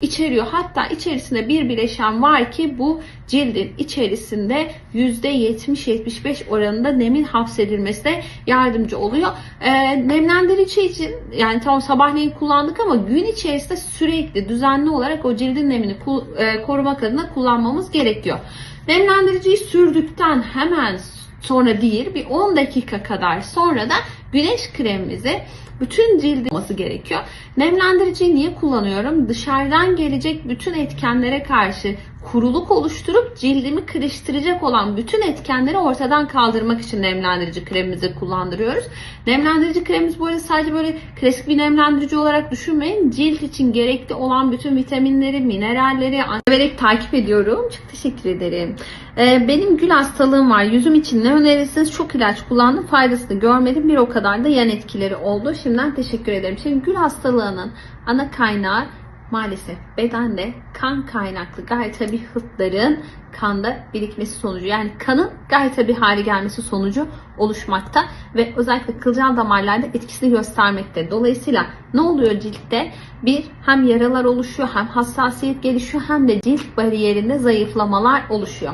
içeriyor. Hatta içerisinde bir bileşen var ki bu cildin içerisinde %70-75 oranında nemin hapsedilmesine yardımcı oluyor. Ee, nemlendirici için yani tamam sabahleyin kullandık ama gün içerisinde sürekli düzenli olarak o cildin nemini e, korumak adına kullanmamız gerekiyor. Nemlendiriciyi sürdükten hemen sonra değil bir 10 dakika kadar sonra da güneş kremimizi bütün cildi olması gerekiyor. Nemlendiriciyi niye kullanıyorum? Dışarıdan gelecek bütün etkenlere karşı kuruluk oluşturup cildimi kırıştıracak olan bütün etkenleri ortadan kaldırmak için nemlendirici kremimizi kullandırıyoruz. Nemlendirici kremimiz bu arada sadece böyle klasik bir nemlendirici olarak düşünmeyin. Cilt için gerekli olan bütün vitaminleri, mineralleri severek takip ediyorum. Çok teşekkür ederim. Ee, benim gül hastalığım var. Yüzüm için ne önerirsiniz? Çok ilaç kullandım. Faydasını görmedim. Bir o kadar da yan etkileri oldu. Şimdiden teşekkür ederim. Şimdi gül hastalığının ana kaynağı maalesef bedende kan kaynaklı gayet tabi hıtların kanda birikmesi sonucu yani kanın gayet tabi hale gelmesi sonucu oluşmakta ve özellikle kılcal damarlarda etkisini göstermekte. Dolayısıyla ne oluyor ciltte? Bir hem yaralar oluşuyor hem hassasiyet gelişiyor hem de cilt bariyerinde zayıflamalar oluşuyor.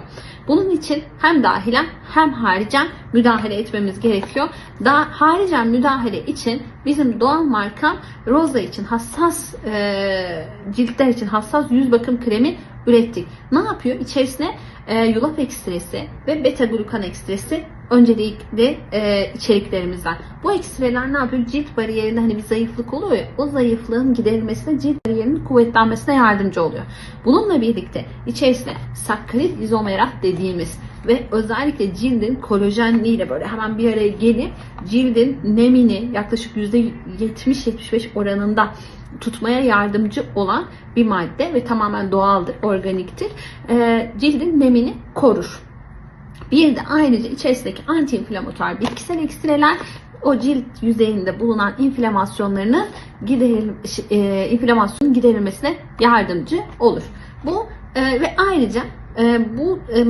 Bunun için hem dahilen hem haricen müdahale etmemiz gerekiyor. Da haricen müdahale için bizim doğal markam Rosa için hassas e, ciltler için hassas yüz bakım kremi ürettik. Ne yapıyor? İçerisine e, yulaf ekstresi ve beta glukan ekstresi öncelikli e, içeriklerimizden. Bu ekstreler ne yapıyor? Cilt bariyerinde hani bir zayıflık oluyor ya, o zayıflığın giderilmesine, cilt bariyerinin kuvvetlenmesine yardımcı oluyor. Bununla birlikte içerisine sakkarit izomerat dediğimiz ve özellikle cildin kolajenliğiyle böyle hemen bir araya gelip cildin nemini yaklaşık %70-75 oranında tutmaya yardımcı olan bir madde ve tamamen doğaldır, organiktir. Ee, cildin nemini korur. Bir de ayrıca içerisindeki antiinflamatuar bitkisel ekstreler o cilt yüzeyinde bulunan inflamasyonlarını gideril, e, inflamasyonun giderilmesine yardımcı olur. Bu e, ve ayrıca e, bu e,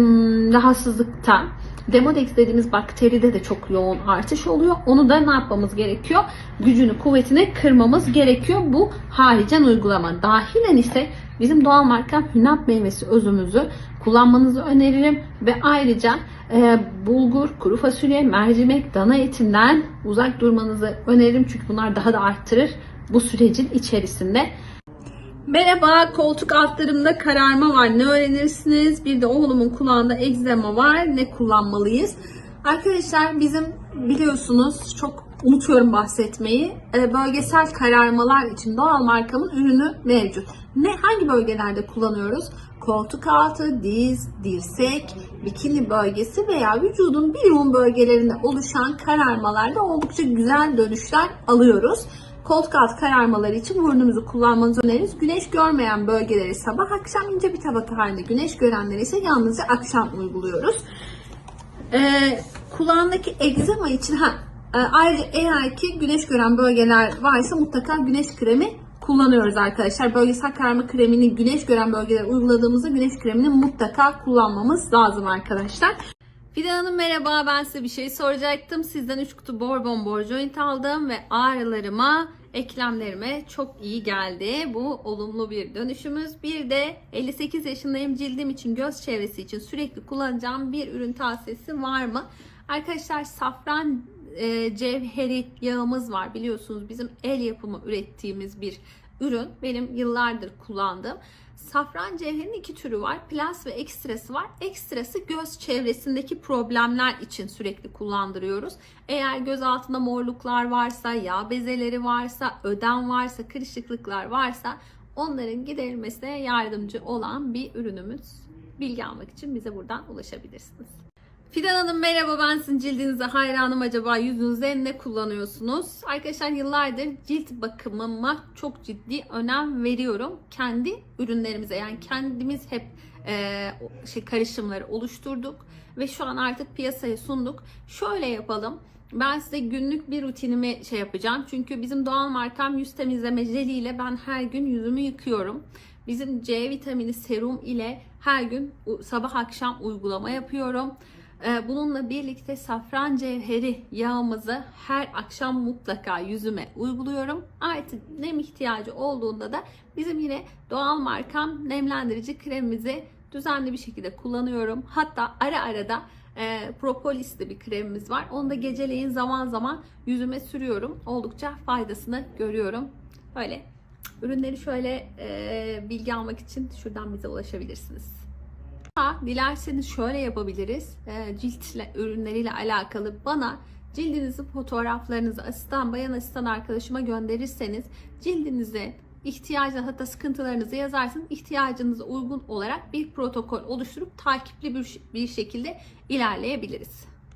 rahatsızlıkta Demodex dediğimiz bakteride de çok yoğun artış oluyor. Onu da ne yapmamız gerekiyor? Gücünü, kuvvetini kırmamız gerekiyor. Bu haricen uygulama. Dahilen ise bizim doğal marka hünap meyvesi özümüzü kullanmanızı öneririm ve ayrıca e, bulgur, kuru fasulye, mercimek, dana etinden uzak durmanızı öneririm çünkü bunlar daha da arttırır bu sürecin içerisinde. Merhaba, koltuk altlarımda kararma var. Ne öğrenirsiniz? Bir de oğlumun kulağında egzema var. Ne kullanmalıyız? Arkadaşlar bizim biliyorsunuz çok unutuyorum bahsetmeyi. e, Bölgesel kararmalar için doğal markamın ürünü mevcut. Ne hangi bölgelerde kullanıyoruz? Koltuk altı, diz, dirsek, bikini bölgesi veya vücudun bir yoğun bölgelerinde oluşan kararmalarda oldukça güzel dönüşler alıyoruz. Koltuk altı kararmaları için burnumuzu kullanmanızı öneririz. Güneş görmeyen bölgeleri sabah akşam ince bir tabaka halinde güneş görenleri ise yalnızca akşam uyguluyoruz. Ee, kulağındaki egzama için ha, ayrıca eğer ki güneş gören bölgeler varsa mutlaka güneş kremi kullanıyoruz arkadaşlar. Bölgesel kararma kremini güneş gören bölgelere uyguladığımızda güneş kremini mutlaka kullanmamız lazım arkadaşlar. Fidan Hanım merhaba ben size bir şey soracaktım. Sizden 3 kutu Bourbon Borjoint aldım ve ağrılarıma, eklemlerime çok iyi geldi. Bu olumlu bir dönüşümüz. Bir de 58 yaşındayım cildim için, göz çevresi için sürekli kullanacağım bir ürün tavsiyesi var mı? Arkadaşlar safran e, cevheri yağımız var biliyorsunuz bizim el yapımı ürettiğimiz bir ürün. Benim yıllardır kullandığım. Safran cevherinin iki türü var. Plus ve ekstrası var. Ekstrası göz çevresindeki problemler için sürekli kullandırıyoruz. Eğer göz altında morluklar varsa, yağ bezeleri varsa, ödem varsa, kırışıklıklar varsa onların giderilmesine yardımcı olan bir ürünümüz. Bilgi almak için bize buradan ulaşabilirsiniz. Fidan Hanım merhaba ben sizin cildinize hayranım acaba yüzünüzde ne kullanıyorsunuz? Arkadaşlar yıllardır cilt bakımıma çok ciddi önem veriyorum. Kendi ürünlerimize yani kendimiz hep e, şey karışımları oluşturduk ve şu an artık piyasaya sunduk. Şöyle yapalım. Ben size günlük bir rutinimi şey yapacağım. Çünkü bizim doğal markam yüz temizleme jeli ile ben her gün yüzümü yıkıyorum. Bizim C vitamini serum ile her gün sabah akşam uygulama yapıyorum. Ee, Bununla birlikte safran cevheri yağımızı her akşam mutlaka yüzüme uyguluyorum. Artık nem ihtiyacı olduğunda da bizim yine doğal markam nemlendirici kremimizi düzenli bir şekilde kullanıyorum. Hatta ara ara da e, propolisli bir kremimiz var. Onu da geceleyin zaman zaman yüzüme sürüyorum. Oldukça faydasını görüyorum. Böyle ürünleri şöyle e, bilgi almak için şuradan bize ulaşabilirsiniz. Ha, dilerseniz şöyle yapabiliriz. E, cilt ürünleriyle alakalı bana cildinizin fotoğraflarınızı asistan, bayan asistan arkadaşıma gönderirseniz cildinize ihtiyacı hatta sıkıntılarınızı yazarsın ihtiyacınıza uygun olarak bir protokol oluşturup takipli bir, bir şekilde ilerleyebiliriz.